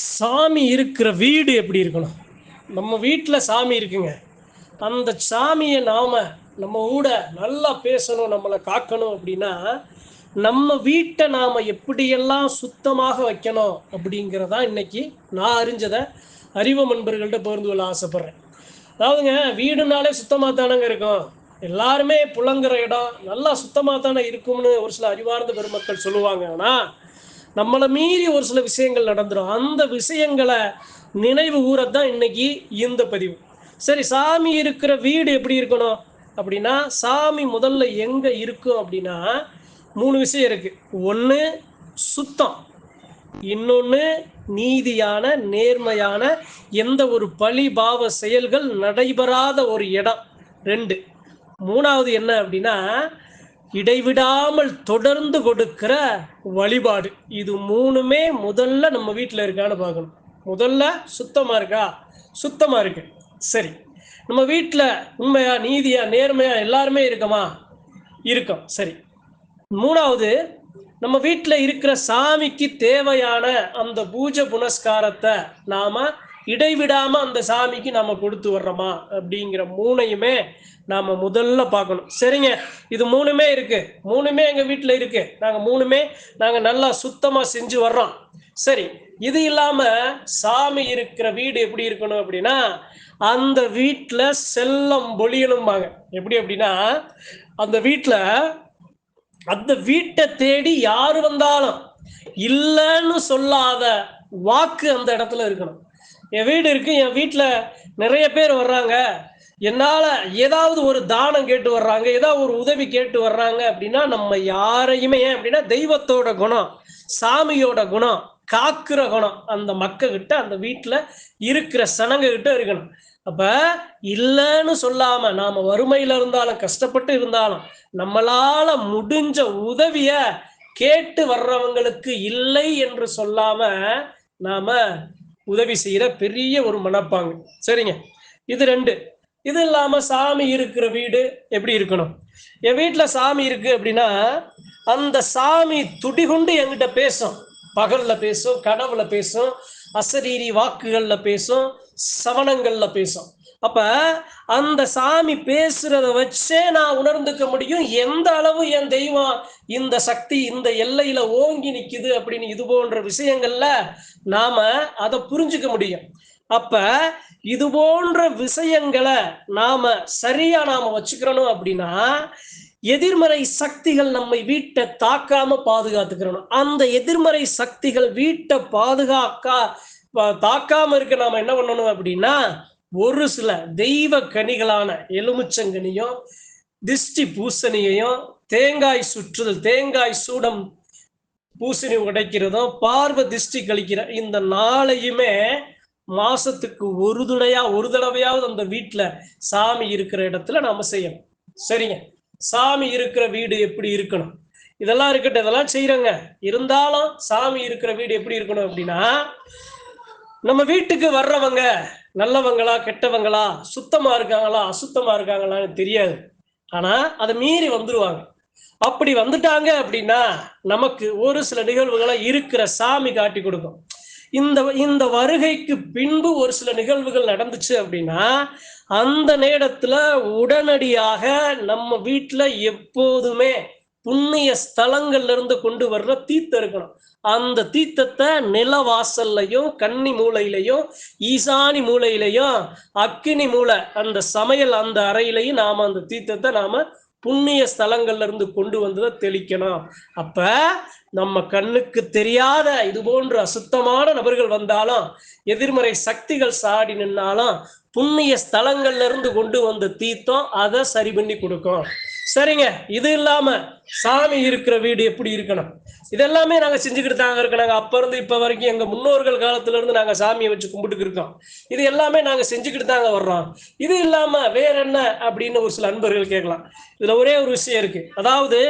சாமி இருக்கிற வீடு எப்படி இருக்கணும்? நம்ம வீட்டில் சாமி இருக்குங்க. அந்த சாமியை நாம் நம்ம கூட நல்லா பேசணும் நம்மளை காக்கணும் அப்படின்னா நம்ம வீட்டை நாம் எப்படியெல்லாம் சுத்தமாக வைக்கணும் அப்படிங்கிறதா இன்னைக்கு நான் அறிஞ்சதை அறிவு நண்பர்கள்ட்ட பகிர்ந்து கொள்ள ஆசைப்பட்றேன். அதாவதுங்க வீடுனாலே சுத்தமாக தானங்க இருக்கும். எல்லாருமே புழங்குற இடம் நல்லா சுத்தமாக தானே இருக்கும்னு ஒரு சில அறிவார்ந்த பெருமக்கள் சொல்லுவாங்க. ஆனால் நம்மளை மீறி ஒரு சில விஷயங்கள் நடந்துடும் அந்த விஷயங்களை நினைவு ஊறத்தான் இன்னைக்கு இந்த பதிவு. சரி சாமி இருக்கிற வீடு எப்படி இருக்கணும்? அப்படின்னா சாமி முதல்ல எங்கே இருக்கும் அப்படின்னா மூணு விஷயம் இருக்குது ஒன்று சுத்தம். இன்னொன்று நீதியான நேர்மையான எந்த ஒரு பழிபாவ செயல்கள் நடைபெறாத ஒரு இடம். ரெண்டு. மூணாவது என்ன அப்படின்னா இடைவிடாமல் தொடர்ந்து கொடுக்கிற வழிபாடு. இது மூணுமே முதல்ல நம்ம வீட்டில் இருக்கான்னு பார்க்கணும். முதல்ல சுத்தமாக இருக்கா? சுத்தமாக இருக்கு. சரி. நம்ம வீட்டில் உண்மையா நீதியா நேர்மையா எல்லாருமே இருக்கமா? இருக்கும். சரி. மூணாவது நம்ம வீட்டில் இருக்கிற சாமிக்கு தேவையான அந்த பூஜை புனஸ்காரத்தை நாம இடைவிடாம அந்த சாமிக்கு நாம கொடுத்து வர்றோமா அப்படிங்கிற மூணையுமே நாம முதல்ல பார்க்கணும். சரிங்க? இது மூணுமே இருக்கு. மூணுமே எங்க வீட்டில் இருக்கு. நாங்க மூணுமே நாங்க நல்லா சுத்தமா செஞ்சு வர்றோம். சரி இது இல்லாம சாமி இருக்கிற வீடு எப்படி இருக்கணும் அப்படின்னா அந்த வீட்டில் செல்லம் பொழியணும்பாங்க. எப்படி அப்படின்னா அந்த வீட்டில் அந்த வீட்டை தேடி யாரு வந்தாலும் இல்லைன்னு சொல்லாத வாக்கு அந்த இடத்துல இருக்கணும். என் வீடு இருக்கு என் வீட்டில் நிறைய பேர் வர்றாங்க. என்னால் ஏதாவது ஒரு தானம் கேட்டு வர்றாங்க ஏதாவது ஒரு உதவி கேட்டு வர்றாங்க அப்படின்னா நம்ம யாரையுமே ஏன் அப்படின்னா தெய்வத்தோட குணம் சாமியோட குணம் காக்குற குணம் அந்த மக்கள்கிட்ட அந்த வீட்டில் இருக்கிற சனங்ககிட்ட இருக்கணும். அப்ப இல்லைன்னு சொல்லாம நாம வறுமையில இருந்தாலும் கஷ்டப்பட்டு இருந்தாலும் நம்மளால முடிஞ்ச உதவிய கேட்டு வர்றவங்களுக்கு இல்லை என்று சொல்லாம நாம உதவி செய்கிற பெரிய ஒரு மனப்பாங்கு. சரிங்க? இது ரெண்டு. இது இல்லாம சாமி இருக்கிற வீடு எப்படி இருக்கணும்? என் வீட்டுல சாமி இருக்கு அப்படின்னா அந்த சாமி துடிகுண்டு என்கிட்ட பேசும். பகல்ல பேசும் கனவுல பேசும் அசரீரி வாக்குகள்ல பேசும் சவனங்கள்ல பேசும். அப்ப அந்த சாமி பேசுறத வச்சே நான் உணர்ந்துக்க முடியும். எந்த அளவு என் தெய்வம் இந்த சக்தி இந்த எல்லையில ஓங்கி நிக்குது அப்படின்னு இது போன்ற விஷயங்கள்ல நாம அதை புரிஞ்சுக்க முடியும். அப்ப இது போன்ற விஷயங்களை நாம சரியா நாம வச்சுக்கிறணும் அப்படின்னா எதிர்மறை சக்திகள் நம்மை வீட்டை தாக்காம பாதுகாத்துக்கிறணும். அந்த எதிர்மறை சக்திகள் வீட்டை பாதுகாக்கா தாக்காம இருக்க நாம என்ன பண்ணணும் அப்படின்னா ஒரு சில தெய்வ கனிகளான எலுமிச்சங்கனியும் திஷ்டி பூசணியையும் தேங்காய் சுற்றுதல் தேங்காய் சூடம் பூசணி உடைக்கிறதும் பார்வ திஷ்டி கழிக்கிற இந்த நாளையுமே மாசத்துக்கு ஒரு துணையா ஒரு தடவையாவது அந்த வீட்டுல சாமி இருக்கிற இடத்துல நாம செய்யணும். சரிங்க? சாமி இருக்கிற வீடு எப்படி இருக்கணும்? இதெல்லாம் இருக்கட்டும் இதெல்லாம் செய்யறோங்க இருந்தாலும் சாமி இருக்கிற வீடு எப்படி இருக்கணும் அப்படின்னா நம்ம வீட்டுக்கு வர்றவங்க நல்லவங்களா கெட்டவங்களா சுத்தமா இருக்காங்களா அசுத்தமா இருக்காங்களான்னு தெரியாது. ஆனா அதை மீறி வந்துருவாங்க. அப்படி வந்துட்டாங்க அப்படின்னா நமக்கு ஒரு சில நிகழ்வுகளை இருக்கிற சாமி காட்டி கொடுக்கும். இந்த இந்த வருகைக்கு பின்பு ஒரு சில நிகழ்வுகள் நடந்துச்சு அப்படின்னா அந்த நேரத்துல உடனடியாக நம்ம வீட்டுல எப்போதுமே புண்ணிய ஸ்தலங்கள்ல இருந்து கொண்டு வர்ற தீர்த்தம் இருக்கணும். அந்த தீர்த்தத்தை நிலவாசல்லையும் கன்னி மூலையிலையும் ஈசானி மூலையிலையும் அக்கினி மூலை அந்த சமையல் அந்த அறையிலையும் நாம அந்த தீர்த்தத்தை நாம புண்ணிய ஸ்தலங்கள்ல இருந்து கொண்டு வந்ததை தெளிக்கணும். அப்ப நம்ம கண்ணுக்கு தெரியாத இது போன்ற அசுத்தமான நபர்கள் வந்தாலும் எதிர்மறை சக்திகள் சாடி நின்னாலும் புண்ணிய ஸ்தலங்கள்ல இருந்து கொண்டு வந்த தீர்த்தம் அதை சரி பண்ணி கொடுக்கும். சரிங்க. இது இல்லாம சாமி இருக்கிற வீடு எப்படி இருக்கணும்? இதெல்லாமே நாங்க செஞ்சுக்கிட்டு தாங்க இருக்கோம். நாங்க அப்ப இருந்து இப்ப வரைக்கும் எங்க முன்னோர்கள் காலத்துல இருந்து நாங்க சாமியை வச்சு கும்பிட்டுக்கு இருக்கோம். இது எல்லாமே நாங்க செஞ்சுக்கிட்டு தாங்க வர்றோம். இது இல்லாம வேற என்ன அப்படின்னு ஒரு சில அன்பர்கள் கேட்கலாம். இதுல ஒரே ஒரு விஷயம் இருக்கு. அதாவது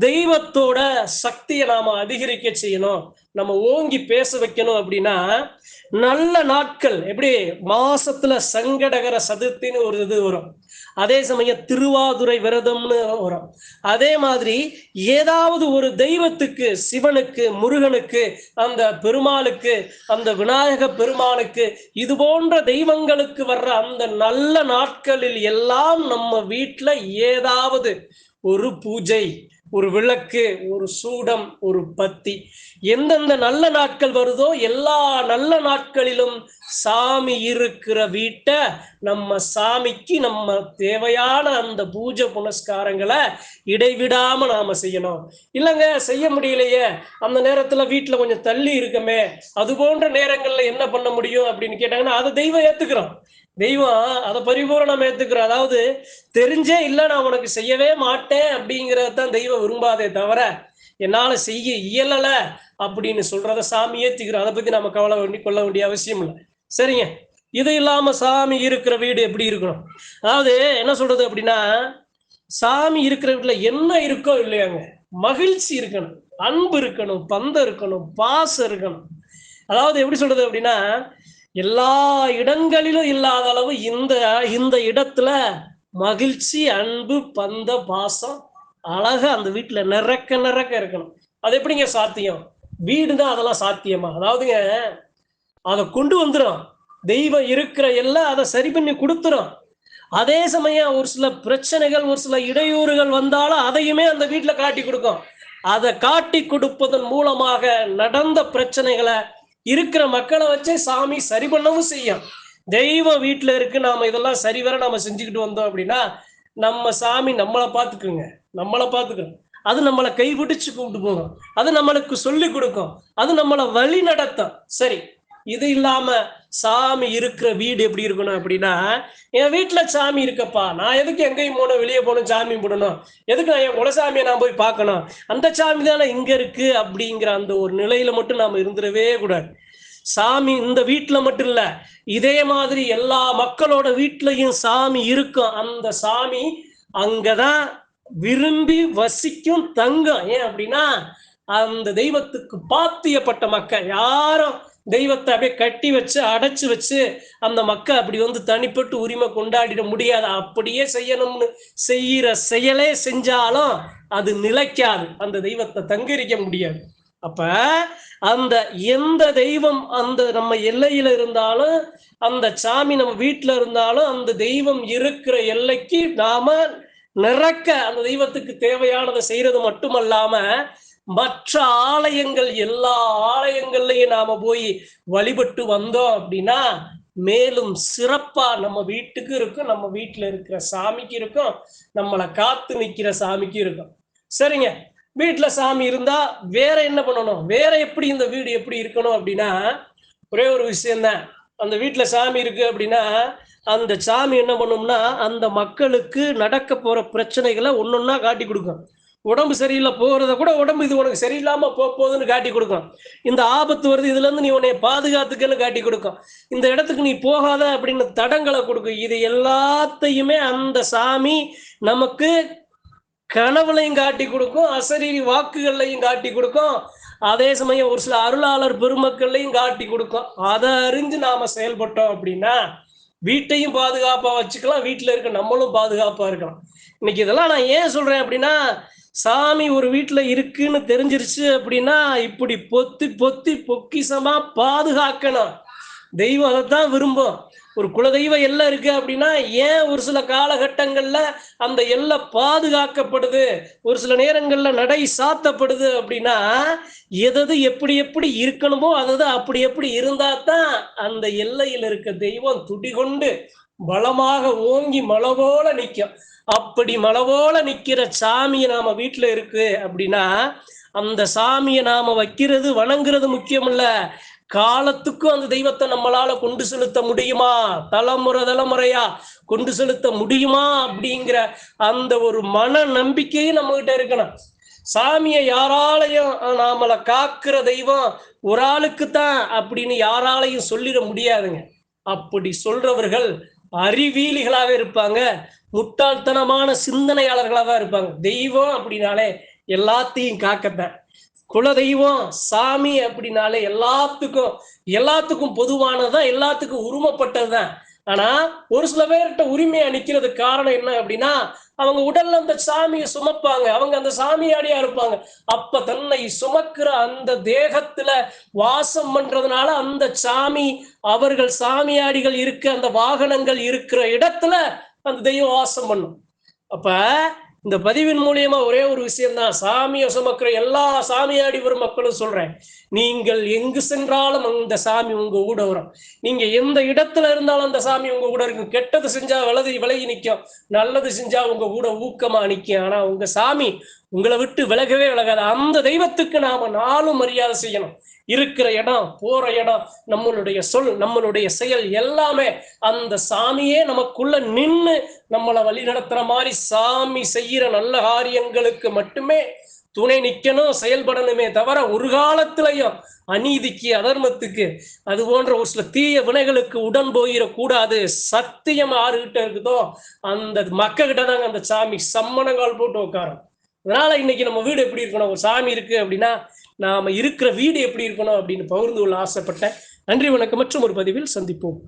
தெய்வத்தோட சக்தியை நாம அதிகரிக்க செய்யணும். நம்ம ஓங்கி பேச வைக்கணும் அப்படின்னா நல்ல நாட்கள் எப்படி மாசத்துல சங்கடகர சதுர்த்தின்னு ஒரு இது வரும். அதே சமயம் திருவாதுரை விரதம்னு வரும். அதே மாதிரி ஏதாவது ஒரு தெய்வத்துக்கு சிவனுக்கு முருகனுக்கு அந்த பெருமாளுக்கு அந்த விநாயக பெருமானுக்கு இது போன்ற தெய்வங்களுக்கு வர்ற அந்த நல்ல நாட்களில் எல்லாம் நம்ம வீட்டில் ஏதாவது ஒரு பூஜை ஒரு விளக்கு ஒரு சூடம் ஒரு பத்தி. எந்தெந்த நல்ல நாட்கள் வருதோ எல்லா நல்ல நாட்களிலும் சாமி இருக்கிற வீட்டை நம்ம சாமிக்கு நம்ம தேவையான அந்த பூஜை புனஸ்காரங்களை இடைவிடாம நாம செய்யணும். இல்லைங்க செய்ய முடியலையே. அந்த நேரத்துல வீட்டுல கொஞ்சம் தள்ளி இருக்கமே. அது போன்ற நேரங்கள்ல என்ன பண்ண முடியும் அப்படின்னு கேட்டாங்கன்னா அதை தெய்வம் ஏத்துக்கிறோம். தெய்வம் அதை பரிபூரணம் ஏத்துக்கிறோம் அதாவது தெரிஞ்சே இல்லை நான் உனக்கு செய்யவே மாட்டேன் அப்படிங்கறதான் தெய்வம் விரும்பாதே தவிர என்னால செய்ய இயலல அப்படின்னு சொல்றத சாமி ஏத்துக்கிறோம் அதை பத்தி நம்ம கவலை பண்ணி கொள்ள வேண்டிய அவசியம் இல்லை. சரிங்க. இது இல்லாம சாமி இருக்கிற வீடு எப்படி இருக்கணும்? அதாவது என்ன சொல்றது அப்படின்னா சாமி இருக்கிற வீட்டுல என்ன இருக்கோ இல்லையாங்க? மகிழ்ச்சி இருக்கணும் அன்பு இருக்கணும் பந்தம் இருக்கணும் பாசம் இருக்கணும். அதாவது எப்படி சொல்றது அப்படின்னா எல்லா இடங்களிலும் இல்லாத அளவு இந்த இந்த இடத்துல மகிழ்ச்சி அன்பு பந்த பாசம் அழகா அந்த வீட்டுல நிறக்க நிறக்க இருக்கணும். அது எப்படிங்க சாத்தியம்? வீடு தான் அதெல்லாம் சாத்தியமா? அதாவதுங்க அதை கொண்டு வந்துடும் தெய்வம் இருக்கிற எல்லாம் அதை சரி பண்ணி கொடுத்துரும். அதே சமயம் ஒரு சில பிரச்சனைகள் ஒரு சில இடையூறுகள் வந்தாலும் அதையுமே அந்த வீட்டில் காட்டி கொடுக்கும். அதை காட்டி கொடுப்பதன் மூலமாக நடந்த பிரச்சனைகளை இருக்கிற மக்களை வச்சே சாமி சரி பண்ணவும் செய்யும். தெய்வம் வீட்டில் இருக்கு நாம இதெல்லாம் சரிவர நாம செஞ்சுக்கிட்டு வந்தோம் அப்படின்னா நம்ம சாமி நம்மளை பார்த்துக்குங்க. நம்மளை பார்த்துக்கணும். அது நம்மளை கைவிடிச்சு கூப்பிட்டு போகும். அது நம்மளுக்கு சொல்லி கொடுக்கும். அது நம்மளை வழி நடத்தும். சரி இது இல்லாம சாமி இருக்கிற வீடு எப்படி இருக்கணும் அப்படின்னா என் வீட்டில் சாமி இருக்கப்பா. நான் எதுக்கு எங்கேயும் போகணும் வெளியே போகணும் சாமி போடணும் எதுக்கு நான் என் குலசாமியை நான் போய் பார்க்கணும்? அந்த சாமி தானே இங்கே இருக்கு அப்படிங்கிற அந்த ஒரு நிலையில மட்டும் நாம் இருந்துடவே கூடாது. சாமி இந்த வீட்டில் மட்டும் இல்லை இதே மாதிரி எல்லா மக்களோட வீட்லையும் சாமி இருக்கும். அந்த சாமி அங்கதான் விரும்பி வசிக்கும் தங்கம். ஏன் அப்படின்னா அந்த தெய்வத்துக்கு பாத்தியப்பட்ட மக்கள் யாரும் தெய்வத்தை அப்படியே கட்டி வச்சு அடைச்சு வச்சு அந்த மக்கள் அப்படி வந்து தனிப்பட்டு உரிமை கொண்டாடிட முடியாது. அப்படியே செய்யணும்னு செய்யற செயலே செஞ்சாலும் அது நிலைக்காது. அந்த தெய்வத்தை தங்கரிக்க முடியாது. அப்ப அந்த எந்த தெய்வம் அந்த நம்ம எல்லையில இருந்தாலும் அந்த சாமி நம்ம வீட்டுல இருந்தாலும் அந்த தெய்வம் இருக்கிற எல்லைக்கு நாம நிறக்க அந்த தெய்வத்துக்கு தேவையானதை செய்யறது மட்டுமல்லாம மற்ற ஆலயங்கள் எல்லா ஆலயங்கள்லயும் நாம போய் வழிபட்டு வந்தோம் அப்படின்னா மேலும் சிறப்பா நம்ம வீட்டுக்கு இருக்கும் நம்ம வீட்டுல இருக்கிற சாமிக்கு இருக்கும் நம்மளை காத்து நிக்கிற சாமிக்கு இருக்கும். சரிங்க. வீட்டுல சாமி இருந்தா வேற என்ன பண்ணணும்? வேற எப்படி இந்த வீடு எப்படி இருக்கணும் அப்படின்னா ஒரே ஒரு விஷயம்தான். அந்த வீட்டுல சாமி இருக்கு அப்படின்னா அந்த சாமி என்ன பண்ணும்னா அந்த மக்களுக்கு நடக்க போற பிரச்சனைகளை ஒன்னொன்னா காட்டி கொடுக்கும். உடம்பு சரியில்லை போகிறத கூட உடம்பு இது உனக்கு சரியில்லாம போ போகுதுன்னு காட்டி கொடுக்கும். இந்த ஆபத்து வருது இதுல இருந்து நீ உன்னை பாதுகாத்துக்கன்னு காட்டி கொடுக்கும். இந்த இடத்துக்கு நீ போகாத அப்படின்னு தடங்களை கொடுக்கும். இது எல்லாத்தையுமே அந்த சாமி நமக்கு கனவுலையும் காட்டி கொடுக்கும் அசரீரி வாக்குகள்லையும் காட்டி கொடுக்கும். அதே சமயம் ஒரு சில அருளாளர் பெருமக்கள்லையும் காட்டி கொடுக்கும். அதை அறிஞ்சு நாம செயல்பட்டோம் அப்படின்னா வீட்டையும் பாதுகாப்பாக வச்சுக்கலாம் வீட்டில் இருக்க நம்மளும் பாதுகாப்பாக இருக்கலாம். இன்னைக்கு இதெல்லாம் நான் ஏன் சொல்கிறேன் அப்படின்னா சாமி ஒரு வீட்டுல இருக்குன்னு தெரிஞ்சிருச்சு அப்படின்னா இப்படி பொத்தி பொத்தி பொக்கிசமா பாதுகாக்கணும். தெய்வம் அதைத்தான் விரும்பும். ஒரு குலதெய்வ எல்லை இருக்கு அப்படின்னா ஏன் ஒரு சில காலகட்டங்கள்ல அந்த எல்லை பாதுகாக்கப்படுது? ஒரு சில நேரங்கள்ல நடை சாத்தப்படுது அப்படின்னா எதது எப்படி எப்படி இருக்கணுமோ அதது அப்படி எப்படி இருந்தா தான் அந்த எல்லையில் இருக்க தெய்வம் துடிகொண்டு பலமாக ஓங்கி மலபோல நிற்கும் அப்படி மலவோல நிக்கிற சாமியை நாம வீட்டுல இருக்கு அப்படின்னா அந்த சாமியை நாம வைக்கிறது வணங்குறது முக்கியம் இல்ல காலத்துக்கும் அந்த தெய்வத்தை நம்மளால கொண்டு செலுத்த முடியுமா? தலைமுறை தலைமுறையா கொண்டு செலுத்த முடியுமா? அப்படிங்கிற அந்த ஒரு மன நம்பிக்கையும் நம்ம கிட்ட இருக்கணும். சாமியை யாராலையும் நாமளை காக்குற தெய்வம் ஒரு ஆளுக்கு தான் அப்படின்னு யாராலையும் சொல்லிட முடியாதுங்க. அப்படி சொல்றவர்கள் அறிவியலிகளாக இருப்பாங்க. முட்டாள்தனமான சிந்தனையாளர்களாக தான் இருப்பாங்க. தெய்வம் அப்படின்னாலே எல்லாத்தையும் காக்கத்தான். குல தெய்வம் சாமி அப்படின்னாலே எல்லாத்துக்கும் எல்லாத்துக்கும் பொதுவானதுதான் எல்லாத்துக்கும் உருவப்பட்டதுதான். ஆனா ஒரு சில பேர்கிட்ட உரிமையா நிக்கிறது காரணம் என்ன அப்படின்னா அவங்க உடல்ல அந்த சாமியை சுமப்பாங்க. அவங்க அந்த சாமியாடியா இருப்பாங்க. அப்ப தன்னை சுமக்கிற அந்த தேகத்துல வாசம் பண்றதுனால அந்த சாமி அவர்கள் சாமியாடிகள் இருக்க அந்த வாகனங்கள் இருக்கிற இடத்துல அந்த தெய்வம் வாசம் பண்ணும். அப்ப இந்த பதிவின் மூலியமா ஒரே ஒரு விஷயம்தான். சாமியை சுமக்கிற எல்லா சாமியாடி வரும் மக்களும் சொல்றேன். நீங்கள் எங்கு சென்றாலும் அந்த சாமி உங்க கூட வரும். நீங்க எந்த இடத்துல இருந்தாலும் அந்த சாமி உங்க கூட இருக்கும். கெட்டது செஞ்சா வலது விலகி நிற்கும் நல்லது செஞ்சா உங்க கூட ஊக்கமா நிற்கும் ஆனா உங்க சாமி உங்களை விட்டு விலகவே விலகாது. அந்த தெய்வத்துக்கு நாம நாளும் மரியாதை செய்யணும். இருக்கிற இடம் போற இடம் நம்மளுடைய சொல் நம்மளுடைய செயல் எல்லாமே அந்த சாமியே நமக்குள்ள நின்று நம்மளை வழி நடத்துற மாதிரி சாமி செய்யற நல்ல காரியங்களுக்கு மட்டுமே துணை நிக்கணும் செயல்படணுமே தவிர ஒரு காலத்திலையும் அநீதிக்கு அதர்மத்துக்கு அது போன்ற ஒரு சில தீய வினைகளுக்கு உடன் போயிடக்கூடாது. சத்தியம் ஆறுகிட்ட இருக்குதோ அந்த மக்கள்கிட்ட தாங்க அந்த சாமி சம்மணங்கால் போட்டு உட்காரும். அதனால இன்னைக்கு நம்ம வீடு எப்படி இருக்கணும்? ஒரு சாமி இருக்கு அப்படின்னா நாம் இருக்கிற வீடு எப்படி இருக்கணும் அப்படின்னு பகிர்ந்து கொள்ள ஆசைப்பட்டேன். நன்றி வணக்கம். மற்றும் ஒரு பதிவில் சந்திப்போம்.